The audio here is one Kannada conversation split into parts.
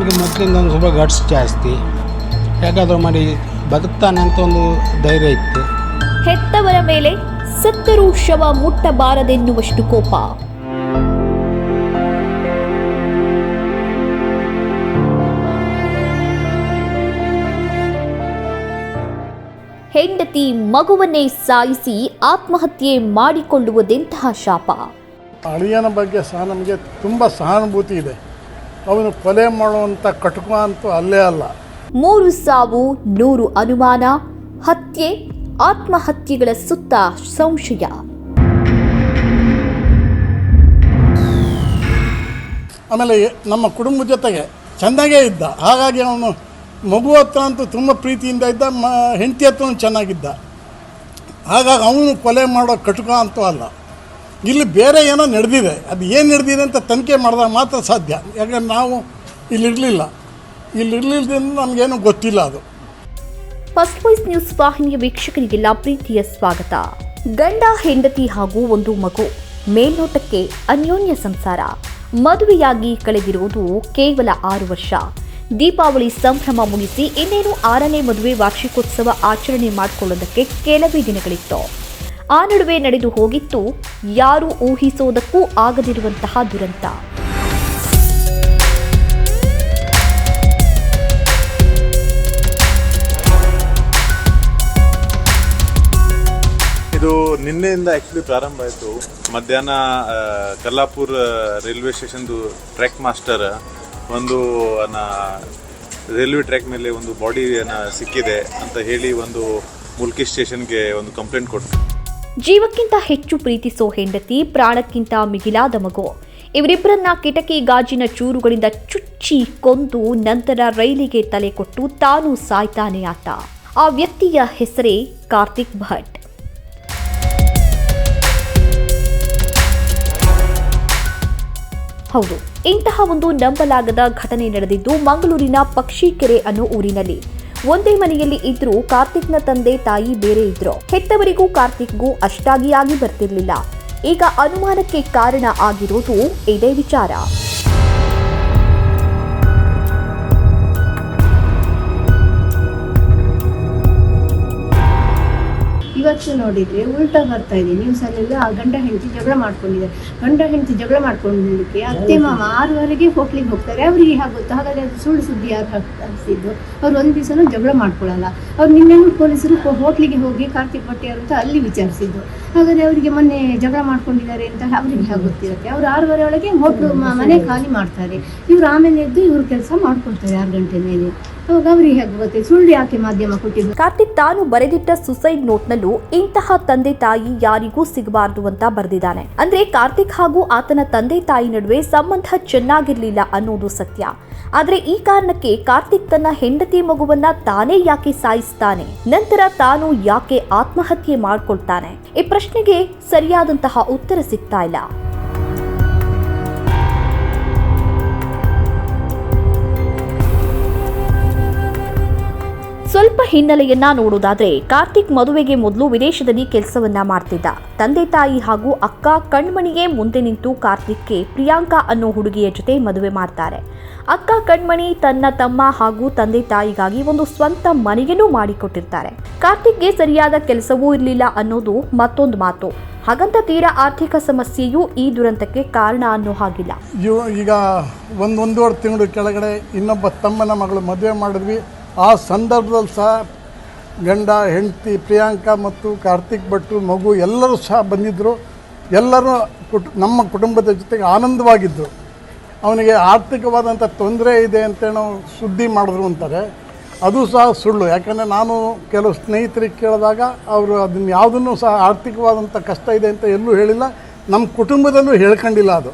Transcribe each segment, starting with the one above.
ಈಗ ಮೊದಲಿಂದ ಒಂದು ಸ್ವಲ್ಪ ಗಟ್ಸ್ ಜಾಸ್ತಿ ಹೇಗಾದರೂ ಮಾಡಿ ಬದುಕ್ತಾನೆ ಅಂತ ಒಂದು ಧೈರ್ಯ ಇತ್ತು. ಹೆತ್ತವರ ಮೇಲೆ ಸತ್ತರೂ ಶವ ಮುಟ್ಟಬಾರದೆನ್ನುವಷ್ಟು ಕೋಪ. ಹೆಂಡತಿ ಮಗುವನ್ನೇ ಸಾಯಿಸಿ ಆತ್ಮಹತ್ಯೆ ಮಾಡಿಕೊಳ್ಳುವುದೆಂತಹ ಶಾಪ. ಅಳಿಯನ ಬಗ್ಗೆ ಸಹ ನಮಗೆ ತುಂಬ ಸಹಾನುಭೂತಿ ಇದೆ. ಅವನು ಕೊಲೆ ಮಾಡುವಂಥ ಕಟುಕ ಅಂತೂ ಅಲ್ಲೇ ಅಲ್ಲ. ಮೂರು ಸಾವು ನೂರು ಅನುಮಾನ ಹತ್ಯೆ ಆತ್ಮಹತ್ಯೆಗಳ ಸುತ್ತ ಸಂಶಯ. ಆಮೇಲೆ ನಮ್ಮ ಕುಟುಂಬದ ಜೊತೆಗೆ ಚೆಂದಾಗೇ ಇದ್ದ. ಹಾಗಾಗಿ ಅವನು ಮಗು ಹತ್ರ ಅಂತೂ ತುಂಬ ಪ್ರೀತಿಯಿಂದ ಇದ್ದ ಮ ಹೆಂಡತಿ ಹತ್ರ ಚೆನ್ನಾಗಿದ್ದ. ಹಾಗಾಗಿ ಅವನು ಕೊಲೆ ಮಾಡೋ ಕಟುಕ ಅಂತೂ ಅಲ್ಲ. ಇಲ್ಲಿ ಬೇರೆ ಏನೋ ನಡೆದಿದೆ. ಅದು ಏನು ನಡೆದಿದೆ ಅಂತ ತನಿಖೆ ಮಾಡಿದಾಗ ಮಾತ್ರ ಸಾಧ್ಯ. ಯಾಕಂದ್ರೆ ನಾವು ಇಲ್ಲಿರಲಿಲ್ಲ. ಇಲ್ಲಿರಲಿಲ್ಲದಿಂದ ನಮಗೇನು ಗೊತ್ತಿಲ್ಲ ಅದು. ಫಸ್ಟ್ ವಾಯ್ಸ್ ನ್ಯೂಸ್ ವಾಹಿನಿಯ ವೀಕ್ಷಕರಿಗೆಲ್ಲ ಪ್ರೀತಿಯ ಸ್ವಾಗತ. ಗಂಡ, ಹೆಂಡತಿ ಹಾಗೂ ಒಂದು ಮಗು. ಮೇಲ್ನೋಟಕ್ಕೆ ಅನ್ಯೋನ್ಯ ಸಂಸಾರ. ಮದುವೆಯಾಗಿ ಕಳೆದಿರುವುದು ಕೇವಲ ಆರು ವರ್ಷ. ದೀಪಾವಳಿ ಸಂಭ್ರಮ ಮುಗಿಸಿ ಇನ್ನೇನು ಆರನೇ ಮದುವೆ ವಾರ್ಷಿಕೋತ್ಸವ ಆಚರಣೆ ಮಾಡಿಕೊಳ್ಳೋದಕ್ಕೆ ಕೆಲವೇ ದಿನಗಳಿತ್ತು. ಆ ನಡುವೆ ನಡೆದು ಹೋಗಿತ್ತು. ಯಾರು ಊಹಿಸೋದಕ್ಕೂ ಆಗದಿರುವಂತಹ ದುರಂತ. ಇದು ನಿನ್ನೆಯಿಂದ ಆ್ಯಕ್ಚುಲಿ ಪ್ರಾರಂಭ ಆಯಿತು. ಮಧ್ಯಾಹ್ನ ಕಲ್ಲಾಪುರ್ ರೈಲ್ವೆ ಸ್ಟೇಷನ್ದು ಟ್ರ್ಯಾಕ್ ಮಾಸ್ಟರ್ ಒಂದು ರೈಲ್ವೆ ಟ್ರ್ಯಾಕ್ ಮೇಲೆ ಒಂದು ಬಾಡಿಯನ್ನು ಸಿಕ್ಕಿದೆ ಅಂತ ಹೇಳಿ ಒಂದು ಮುಲ್ಕಿ ಸ್ಟೇಷನ್ಗೆ ಒಂದು ಕಂಪ್ಲೇಂಟ್ ಕೊಟ್ಟು ಜೀವಕ್ಕಿಂತ ಹೆಚ್ಚು ಪ್ರೀತಿಸೋ ಹೆಂಡತಿ, ಪ್ರಾಣಕ್ಕಿಂತ ಮಿಗಿಲಾದ ಮಗು. ಇವರಿಬ್ಬರನ್ನ ಕಿಟಕಿ ಗಾಜಿನ ಚೂರುಗಳಿಂದ ಚುಚ್ಚಿ ಕೊಂದು ನಂತರ ರೈಲಿಗೆ ತಲೆ ಕೊಟ್ಟು ತಾನು ಸಾಯ್ತಾನೆ ಆತ. ಆ ವ್ಯಕ್ತಿಯ ಹೆಸರೇ ಕಾರ್ತಿಕ್ ಭಟ್. ಹೌದು, ಇಂತಹ ಒಂದು ನಂಬಲಾಗದ ಘಟನೆ ನಡೆದಿದ್ದು ಮಂಗಳೂರಿನ ಪಕ್ಷಿಕೆರೆ ಅನ್ನೋ ಊರಿನಲ್ಲಿ. ಒಂದೇ ಮನೆಯಲ್ಲಿ ಇದ್ರೂ ಕಾರ್ತಿಕ್ನ ತಂದೆ ತಾಯಿ ಬೇರೆ ಇದ್ರು. ಹೆತ್ತವರಿಗೂ ಕಾರ್ತಿಕ್ಗೂ ಅಷ್ಟಾಗಿ ಆಗಿ ಬರ್ತಿರ್ಲಿಲ್ಲ. ಈಗ ಅನುಮಾನಕ್ಕೆ ಕಾರಣ ಆಗಿರೋದು ಇದೇ ವಿಚಾರ. ಇವತ್ತು ನೋಡಿದ್ರೆ ಉಲ್ಟಾ ಬರ್ತಾ ಇದೆ. ಆ ಗಂಡ ಹೆಂಡತಿ ಜಗಳ ಮಾಡ್ಕೊಂಡಿದ್ದಾರೆ. ಗಂಡ ಹೆಂಡತಿ ಜಗಳ ಮಾಡ್ಕೊಂಡಿದ್ದಕ್ಕೆ ಅತ್ತೆ ಮಾಮ ಆರುವರೆಗೆ ಹೋಟ್ಲಿಗೆ ಹೋಗ್ತಾರೆ. ಅವರಿಗೆ ಆಗುತ್ತೆ ಹಾಗಾದ್ರೆ ಅದು ಸುಳ್ಳು ಸುದ್ದಿ ಯಾರು ಹಾಕ್ತಿದ್ದು? ಅವ್ರು ಒಂದು ದಿವಸನೂ ಜಗಳ ಮಾಡ್ಕೊಳ್ಳಲ್ಲ. ಅವ್ರು ನಿನ್ನೆನೂ ಪೊಲೀಸರು ಹೋಟ್ಲಿಗೆ ಹೋಗಿ ಕಾರ್ತಿಕ್ ಭಟ್ಟಿ ಅಂತ ಅಲ್ಲಿ ವಿಚಾರಿಸಿದ್ದು. ಹಾಗಾದ್ರೆ ಅವರಿಗೆ ಮೊನ್ನೆ ಜಗಳ ಮಾಡ್ಕೊಂಡಿದ್ದಾರೆ ಅಂತ ಅವರಿಗೆ ಹೇಗೆ ಗೊತ್ತಿರುತ್ತೆ ಅವ್ರು ಆರೂವರೆ ಒಳಗೆ ಹೋಟ್ಲು ಮನೆ ಖಾಲಿ ಮಾಡ್ತಾರೆ. ಇವ್ರು ಆಮೇಲೆ ಎದ್ದು ಇವ್ರು ಕೆಲಸ ಮಾಡ್ಕೊಳ್ತಾರೆ ಆರು ಗಂಟೆ ಮೇಲೆ. ಅವಾಗ ಅವರಿಗೆ ಹೇಗೆ ಗೊತ್ತೆ ಸುಳ್ಳು ಯಾಕೆ ಮಾಧ್ಯಮ ಕೊಟ್ಟಿದ್ದು? ಕಾರ್ತಿಕ್ ತಾನು ಬರೆದಿಟ್ಟ ಸುಸೈಡ್ ನೋಟ್ನಲ್ಲೂ ಇಂತಹ ತಂದೆ ತಾಯಿ ಯಾರಿಗೂ ಸಿಗಬಾರದು ಅಂತ ಬರೆದಿದ್ದಾನೆ. ಅಂದ್ರೆ ಕಾರ್ತಿಕ್ ಹಾಗೂ ಆತನ ತಂದೆ ತಾಯಿ ನಡುವೆ ಸಂಬಂಧ ಚೆನ್ನಾಗಿರ್ಲಿಲ್ಲ ಅನ್ನೋದು ಸತ್ಯ. ಆದ್ರೆ ಈ ಕಾರಣಕ್ಕೆ ಕಾರ್ತಿಕ್ ತನ್ನ ಹೆಂಡತಿ ಮಗುವನ್ನ ತಾನೇ ಯಾಕೆ ಸಾಯಿಸ್ತಾನೆ? ನಂತರ ತಾನು ಯಾಕೆ ಆತ್ಮಹತ್ಯೆ ಮಾಡ್ಕೊಳ್ತಾನೆ? ಈ ಪ್ರಶ್ನೆಗೆ ಸರಿಯಾದಂತಹ ಉತ್ತರ ಸಿಗ್ತಾ ಇಲ್ಲ. ಸ್ವಲ್ಪ ಹಿನ್ನೆಲೆಯನ್ನ ನೋಡೋದಾದ್ರೆ, ಕಾರ್ತಿಕ್ ಮದುವೆಗೆ ಮೊದಲು ವಿದೇಶದಲ್ಲಿ ಕೆಲಸವನ್ನ ಮಾಡ್ತಿದ್ದ. ತಂದೆ ತಾಯಿ ಹಾಗೂ ಅಕ್ಕ ಕಣ್ಮಣಿಯೇ ಮುಂದೆ ನಿಂತು ಕಾರ್ತಿಕ್ಗೆ ಪ್ರಿಯಾಂಕಾ ಅನ್ನೋ ಹುಡುಗಿಯ ಜೊತೆ ಮದುವೆ ಮಾಡ್ತಾರೆ. ಅಕ್ಕ ಕಣ್ಮಣಿ ತನ್ನ ತಮ್ಮ ಹಾಗೂ ತಂದೆ ತಾಯಿಗಾಗಿ ಒಂದು ಸ್ವಂತ ಮನೆಯನ್ನು ಮಾಡಿಕೊಟ್ಟಿರ್ತಾರೆ. ಕಾರ್ತಿಕ್ಗೆ ಸರಿಯಾದ ಕೆಲಸವೂ ಇರಲಿಲ್ಲ ಅನ್ನೋದು ಮತ್ತೊಂದು ಮಾತು. ಹಾಗಂತ ತೀರಾ ಆರ್ಥಿಕ ಸಮಸ್ಯೆಯೂ ಈ ದುರಂತಕ್ಕೆ ಕಾರಣ ಅನ್ನೋ ಹಾಗಿಲ್ಲ. ಈಗ ಒಂದು ಒಂದೂವರೆ ತಿಂಗಳು ಕೆಳಗಡೆ ಇನ್ನೊಬ್ಬ ತಮ್ಮನ ಮಗಳು ಮದುವೆ ಮಾಡಿದ್ವಿ. ಆ ಸಂದರ್ಭದಲ್ಲಿ ಸಹ ಗಂಡ, ಹೆಂಡತಿ, ಪ್ರಿಯಾಂಕಾ ಮತ್ತು ಕಾರ್ತಿಕ್ ಭಟ್ರು ಮಗು ಎಲ್ಲರೂ ಸಹ ಬಂದಿದ್ದರು ಎಲ್ಲರೂ ಕುಟ್ ನಮ್ಮ ಕುಟುಂಬದ ಜೊತೆಗೆ ಆನಂದವಾಗಿದ್ದರು ಅವನಿಗೆ ಆರ್ಥಿಕವಾದಂಥ ತೊಂದರೆ ಇದೆ ಅಂತೇನೋ ಸುದ್ದಿ ಮಾಡಿದ್ರು ಅಂತಾರೆ. ಅದು ಸಹ ಸುಳ್ಳು. ಯಾಕಂದರೆ ನಾನು ಕೆಲವು ಸ್ನೇಹಿತರಿಗೆ ಕೇಳಿದಾಗ ಅವರು ಅದನ್ನು ಯಾವುದನ್ನು ಸಹ ಆರ್ಥಿಕವಾದಂಥ ಕಷ್ಟ ಇದೆ ಅಂತ ಎಲ್ಲೂ ಹೇಳಿಲ್ಲ. ನಮ್ಮ ಕುಟುಂಬದಲ್ಲೂ ಹೇಳ್ಕೊಂಡಿಲ್ಲ ಅದು.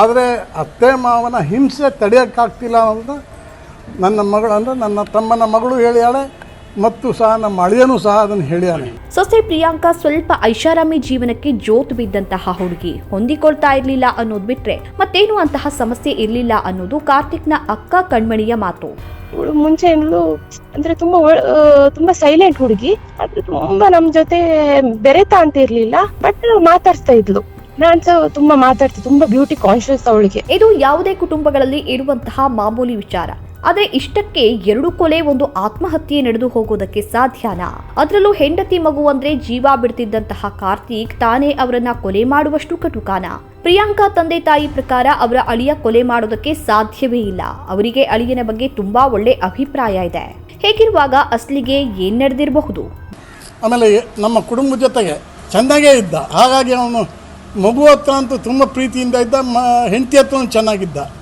ಆದರೆ ಅತ್ತೆ ಮಾವನ ಹಿಂಸೆ ತಡೆಯೋಕ್ಕಾಗ್ತಿಲ್ಲ ಅಂತ ನನ್ನ ಮಗಳು, ಅಂದರೆ ನನ್ನ ತಮ್ಮನ ಮಗಳು ಹೇಳ್ಯಾಳೆ ಮತ್ತು ಸಹ ನಮ್ಮ ಅಳಿಯನೂ ಸಹ ಅದನ್ನು ಹೇಳಿದಾನೆ ಸೊಸೆ ಪ್ರಿಯಾಂಕಾ ಸ್ವಲ್ಪ ಐಷಾರಾಮಿ ಜೀವನಕ್ಕೆ ಜೋತು ಬಿದ್ದಂತಹ ಹುಡುಗಿ. ಹೊಂದಿಕೊಳ್ತಾ ಇರ್ಲಿಲ್ಲ ಅನ್ನೋದು ಬಿಟ್ರೆ ಮತ್ತೇನು ಅಂತಹ ಸಮಸ್ಯೆ ಇರ್ಲಿಲ್ಲ ಅನ್ನೋದು ಕಾರ್ತಿಕ್ನ ಅಕ್ಕ ಕಣ್ಮಣಿಯ ಮಾತು. ಇವಳು ಮುಂಚೆಯಿಂದಲೂ ಅಂದ್ರೆ ತುಂಬಾ ತುಂಬಾ ಸೈಲೆಂಟ್ ಹುಡುಗಿ. ಆದ್ರೆ ತುಂಬಾ ನಮ್ ಜೊತೆ ಬೆರೆತಾ ಅಂತ ಇರ್ಲಿಲ್ಲ ಬಟ್ ಮಾತಾಡ್ತಾ ಇದ್ಲು. ನಾನ್ ಸಹ ತುಂಬಾ ಮಾತಾಡ್ತೀನಿ ತುಂಬಾ ಬ್ಯೂಟಿ ಕಾನ್ಶಿಯಸ್ ಅವಳಿಗೆ. ಇದು ಯಾವುದೇ ಕುಟುಂಬಗಳಲ್ಲಿ ಇರುವಂತಹ ಮಾಮೂಲಿ ವಿಚಾರ. ಆದ್ರೆ ಇಷ್ಟಕ್ಕೆ ಎರಡು ಕೊಲೆ, ಒಂದು ಆತ್ಮಹತ್ಯೆ ನಡೆದು ಹೋಗೋದಕ್ಕೆ ಸಾಧ್ಯನಾ? ಅದರಲ್ಲೂ ಹೆಂಡತಿ ಮಗು ಅಂದ್ರೆ ಜೀವ ಬಿಡ್ತಿದ್ದಂತಹ ಕಾರ್ತಿಕ್ ತಾನೇ ಅವರನ್ನ ಕೊಲೆ ಮಾಡುವಷ್ಟು ಕಟುಕಾನ? ಪ್ರಿಯಾಂಕಾ ತಂದೆ ತಾಯಿ ಪ್ರಕಾರ ಅವರ ಅಳಿಯ ಕೊಲೆ ಮಾಡೋದಕ್ಕೆ ಸಾಧ್ಯವೇ ಇಲ್ಲ. ಅವರಿಗೆ ಅಳಿಯನ ಬಗ್ಗೆ ತುಂಬಾ ಒಳ್ಳೆ ಅಭಿಪ್ರಾಯ ಇದೆ. ಹೇಗಿರುವಾಗ ಅಸ್ಲಿಗೆ ಏನ್ ನಡೆದಿರಬಹುದು? ಆಮೇಲೆ ನಮ್ಮ ಕುಟುಂಬದ ಜೊತೆಗೆ ಚೆನ್ನಾಗೇ ಇದ್ದ. ಹಾಗಾಗಿ ಅವನು ಮಗು ಹತ್ರ ಅಂತೂ ತುಂಬ ಪ್ರೀತಿಯಿಂದ ಇದ್ದ, ಮ ಹೆಂಡತಿ ಹತ್ರ ಚೆನ್ನಾಗಿದ್ದ.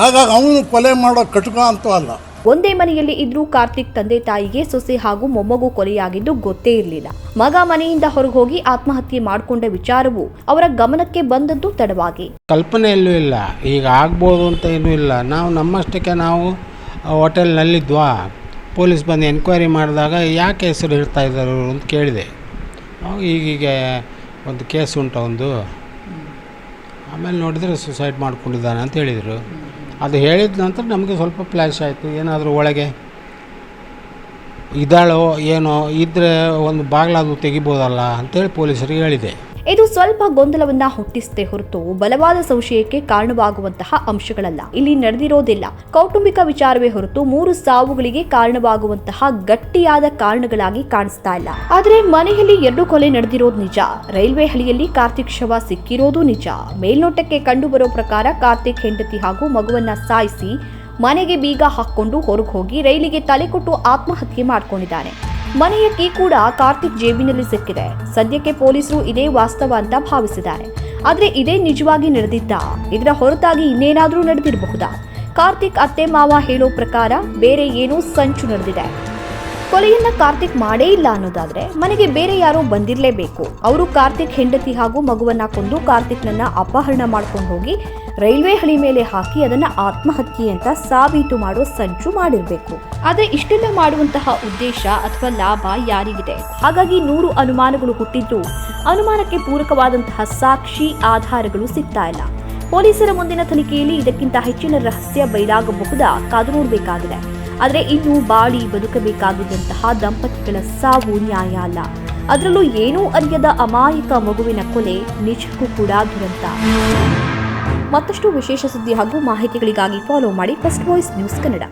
ಹಾಗಾಗಿ ಅವನು ಕೊಲೆ ಮಾಡೋ ಕಟುಕ ಅಂತೂ ಅಲ್ಲ. ಒಂದೇ ಮನೆಯಲ್ಲಿ ಇದ್ರೂ ಕಾರ್ತಿಕ್ ತಂದೆ ತಾಯಿಗೆ ಸೊಸೆ ಹಾಗೂ ಮೊಮ್ಮಗು ಕೊಲೆಯಾಗಿದ್ದು ಗೊತ್ತೇ ಇರಲಿಲ್ಲ. ಮಗ ಮನೆಯಿಂದ ಹೊರಗೆ ಹೋಗಿ ಆತ್ಮಹತ್ಯೆ ಮಾಡಿಕೊಂಡ ವಿಚಾರವು ಅವರ ಗಮನಕ್ಕೆ ಬಂದದ್ದು ತಡವಾಗಿ. ಕಲ್ಪನೆಯಲ್ಲೂ ಇಲ್ಲ. ಈಗ ಆಗ್ಬೋದು ಅಂತ ಏನೂ ಇಲ್ಲ. ನಾವು ನಮ್ಮಷ್ಟಕ್ಕೆ ನಾವು ಹೋಟೆಲ್ನಲ್ಲಿದ್ವಾ? ಪೊಲೀಸ್ ಬಂದು ಎನ್ಕ್ವೈರಿ ಮಾಡಿದಾಗ ಯಾಕೆ ಹೆಸರು ಹೇಳ್ತಾ ಇದ್ದಾರೆ ಅಂತ ಕೇಳಿದೆ. ಈಗೀಗ ಒಂದು ಕೇಸ್ ಉಂಟು ಒಂದು. ಆಮೇಲೆ ನೋಡಿದರೆ ಸುಸೈಡ್ ಮಾಡ್ಕೊಂಡಿದ್ದಾನೆ ಅಂತ ಹೇಳಿದರು. ಅದು ಹೇಳಿದ ನಂತರ ನಮಗೆ ಸ್ವಲ್ಪ ಫ್ಲ್ಯಾಶ್ ಆಯಿತು. ಏನಾದರೂ ಒಳಗೆ ಇದ್ದಾಳೋ ಏನೋ ಇದ್ದರೆ ಒಂದು ಬಾಗಿಲಾದ್ರು ತೆಗಿಬೋದಲ್ಲ ಅಂತೇಳಿ ಪೊಲೀಸರಿಗೆ ಹೇಳಿದೆ. ಇದು ಸ್ವಲ್ಪ ಗೊಂದಲವನ್ನ ಹುಟ್ಟಿಸದೆ ಹೊರತು ಬಲವಾದ ಸಂಶಯಕ್ಕೆ ಕಾರಣವಾಗುವಂತಹ ಅಂಶಗಳಲ್ಲ. ಇಲ್ಲಿ ನಡೆದಿರೋದಿಲ್ಲ. ಕೌಟುಂಬಿಕ ವಿಚಾರವೇ ಹೊರತು ಮೂರು ಸಾವುಗಳಿಗೆ ಕಾರಣವಾಗುವಂತಹ ಗಟ್ಟಿಯಾದ ಕಾರಣಗಳಾಗಿ ಕಾಣಿಸ್ತಾ ಇಲ್ಲ. ಆದ್ರೆ ಮನೆಯಲ್ಲಿ ಎರಡು ಕೊಲೆ ನಡೆದಿರೋದು ನಿಜ. ರೈಲ್ವೆ ಹಳಿಯಲ್ಲಿ ಕಾರ್ತಿಕ್ ಶವ ಸಿಕ್ಕಿರೋದು ನಿಜ. ಮೇಲ್ನೋಟಕ್ಕೆ ಕಂಡು ಬರೋ ಪ್ರಕಾರ ಕಾರ್ತಿಕ್ ಹೆಂಡತಿ ಹಾಗೂ ಮಗುವನ್ನ ಸಾಯಿಸಿ ಮನೆಗೆ ಬೀಗ ಹಾಕೊಂಡು ಹೊರಗೆ ಹೋಗಿ ರೈಲಿಗೆ ತಲೆ ಕೊಟ್ಟು ಆತ್ಮಹತ್ಯೆ ಮಾಡ್ಕೊಂಡಿದ್ದಾನೆ. ಮನೆಯ ಕೀ ಕೂಡ ಕಾರ್ತಿಕ್ ಜೇಬಿನಲ್ಲಿ ಸಿಕ್ಕಿದೆ. ಸದ್ಯಕ್ಕೆ ಪೊಲೀಸರು ಇದೇ ವಾಸ್ತವ ಅಂತ ಭಾವಿಸಿದ್ದಾರೆ. ಆದ್ರೆ ಇದೇ ನಿಜವಾಗಿ ನಡೆದಿದ್ದ, ಇದರ ಹೊರತಾಗಿ ಇನ್ನೇನಾದರೂ ನಡೆದಿರಬಹುದಾ? ಕಾರ್ತಿಕ್ ಅತ್ತೆ ಮಾವ ಹೇಳೋ ಪ್ರಕಾರ ಬೇರೆ ಏನೋ ಸಂಚು ನಡೆದಿದೆ. ಕೊಲೆಯನ್ನ ಕಾರ್ತಿಕ್ ಮಾಡೇ ಇಲ್ಲ ಅನ್ನೋದಾದ್ರೆ ಮನೆಗೆ ಬೇರೆ ಯಾರೋ ಬಂದಿರಲೇಬೇಕು. ಅವರು ಕಾರ್ತಿಕ್ ಹೆಂಡತಿ ಹಾಗೂ ಮಗುವನ್ನ ಕೊಂದು ಕಾರ್ತಿಕ್ನನ್ನ ಅಪಹರಣ ಮಾಡ್ಕೊಂಡು ಹೋಗಿ ರೈಲ್ವೆ ಹಳಿ ಮೇಲೆ ಹಾಕಿ ಅದನ್ನ ಆತ್ಮಹತ್ಯೆ ಅಂತ ಸಾಬೀತು ಮಾಡೋ ಸಂಚು ಮಾಡಿರ್ಬೇಕು. ಆದ್ರೆ ಇಷ್ಟೆಲ್ಲ ಮಾಡುವಂತಹ ಉದ್ದೇಶ ಅಥವಾ ಲಾಭ ಯಾರಿಗಿದೆ? ಹಾಗಾಗಿ ನೂರು ಅನುಮಾನಗಳು ಹುಟ್ಟಿದ್ದು ಅನುಮಾನಕ್ಕೆ ಪೂರಕವಾದಂತಹ ಸಾಕ್ಷಿ ಆಧಾರಗಳು ಸಿಗ್ತಾ ಇಲ್ಲ. ಪೊಲೀಸರ ಮುಂದಿನ ತನಿಖೆಯಲ್ಲಿ ಇದಕ್ಕಿಂತ ಹೆಚ್ಚಿನ ರಹಸ್ಯ ಬಯಲಾಗಬಹುದಾ? ಕಾದು ನೋಡಬೇಕಾಗಿದೆ. ಆದರೆ ಇನ್ನು ಬಾಳಿ ಬದುಕಬೇಕಾಗಿದ್ದಂತಹ ದಂಪತಿಗಳ ಸಾವು ನ್ಯಾಯ ಅಲ್ಲ. ಅದರಲ್ಲೂ ಏನೂ ಅರಿಯದ ಅಮಾಯಕ ಮಗುವಿನ ಕೊಲೆ ನಿಜಕ್ಕೂ ಕೂಡ ದುರಂತ. ಮತ್ತಷ್ಟು ವಿಶೇಷ ಸುದ್ದಿ ಹಾಗೂ ಮಾಹಿತಿಗಳಿಗಾಗಿ ಫಾಲೋ ಮಾಡಿ ಫಸ್ಟ್ ವಾಯ್ಸ್ ನ್ಯೂಸ್ ಕನ್ನಡ